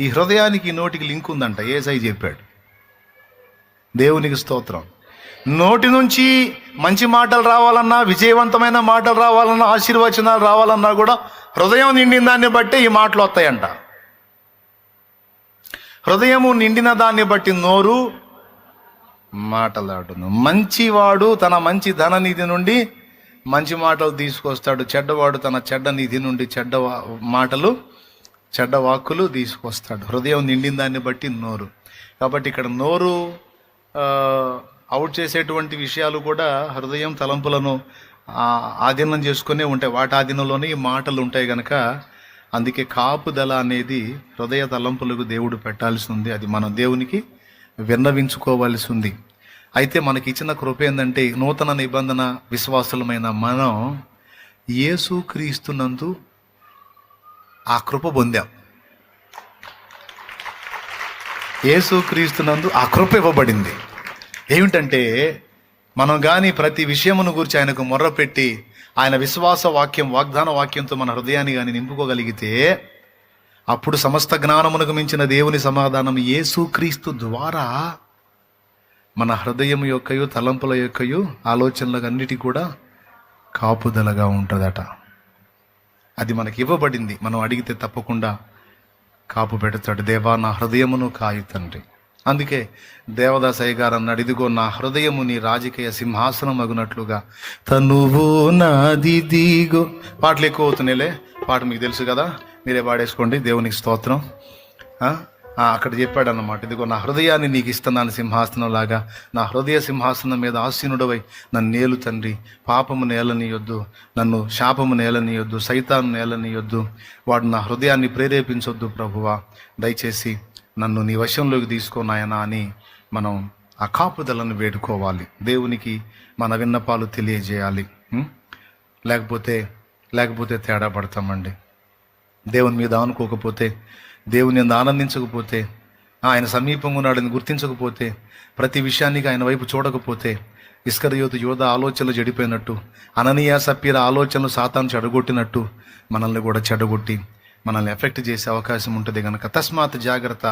ఈ హృదయానికి నోటికి లింక్ ఉందంట. ఏసై చెప్పాడు. దేవునికి స్తోత్రం. నోటి నుంచి మంచి మాటలు రావాలన్నా విజయవంతమైన మాటలు రావాలన్నా ఆశీర్వచనాలు రావాలన్నా కూడా హృదయం నిండిన దాన్ని బట్టి ఈ మాటలు వస్తాయంట. హృదయము నిండిన దాన్ని బట్టి నోరు మాటలాడును. మంచివాడు తన మంచి ధననిధి నుండి మంచి మాటలు తీసుకొస్తాడు. చెడ్డవాడు తన చెడ్డ నిధి నుండి చెడ్డ వా- మాటలు చెడ్డ వాక్కులు తీసుకొస్తాడు. హృదయం నిండిన దాన్ని బట్టి నోరు. కాబట్టి ఇక్కడ నోరు అవుట్ చేసేటువంటి విషయాలు కూడా హృదయం తలంపులను ఆధీనం చేసుకునే ఉంటాయి. వాటి ఆధీనంలోనే ఈ మాటలు ఉంటాయి గనక అందుకే కాపుదల అనేది హృదయ తలంపులకు దేవుడు పెట్టాల్సి ఉంది. అది మనం దేవునికి విన్నవించుకోవాల్సి ఉంది అయితే మనకి ఇచ్చిన కృప ఏంటంటే నూతన నిబంధన విశ్వాసులమైన మనం యేసు క్రీస్తునందు ఆ కృప పొందాం. యేసు క్రీస్తునందు ఆ కృప ఇవ్వబడింది. ఏమిటంటే మనం కానీ ప్రతి విషయమును గురించి ఆయనకు మొర్రపెట్టి ఆయన విశ్వాస వాక్యం వాగ్దాన వాక్యంతో మన హృదయాన్ని కానీ నింపుకోగలిగితే అప్పుడు సమస్త జ్ఞానమునకు మించిన దేవుని సమాధానం యేసుక్రీస్తు ద్వారా మన హృదయం యొక్కయు తలంపుల యొక్కయు ఆలోచనలకు అన్నిటి కూడా కాపుదలగా ఉంటుందట. అది మనకి ఇవ్వబడింది. మనం అడిగితే తప్పకుండా కాపు పెడతాడు. దేవా నా హృదయమును కాయు తండ్రి. అందుకే దేవదాసయ్య గారు అన్నాడు ఇదిగో నా హృదయము నీ రాజకీయ సింహాసనం అగునట్లుగా తనువు నాది దిగో. పాటలు ఎక్కువ అవుతున్నాయిలే. పాట మీకు తెలుసు కదా? మీరే పాడేసుకోండి. దేవునికి స్తోత్రం. అక్కడ చెప్పాడు అన్నమాట ఇదిగో నా హృదయాన్ని నీకు ఇస్తున్నాను సింహాసనం లాగా నా హృదయ సింహాసనం మీద ఆసీనుడవై నన్ను నేలు తండ్రి. పాపము నేలనియొద్దు నన్ను శాపము నేలనియొద్దు సైతాను నేలనియొద్దు. వాడు నా హృదయాన్ని ప్రేరేపించొద్దు ప్రభువా. దయచేసి నన్ను నీ వశంలోకి తీసుకోనాయనా అని మనం ఆ కాపుదలను వేడుకోవాలి. దేవునికి మన విన్నపాలు తెలియజేయాలి. లేకపోతే లేకపోతే తేడా పడతామండి. దేవుని మీద అనుకోకపోతే దేవుని అందు ఆనందించకపోతే ఆయన సమీపంగా ఉన్నాడని గుర్తించకపోతే ప్రతి విషయానికి ఆయన వైపు చూడకపోతే ఇస్కరయోతు యోధ ఆలోచనలు చెడిపోయినట్టు అననీయ సప్పీర ఆలోచనలు సాతాను చెడగొట్టినట్టు మనల్ని కూడా చెడగొట్టి మనల్ని ఎఫెక్ట్ చేసే అవకాశం ఉంటుంది కనుక తస్మాత్ జాగ్రత్త.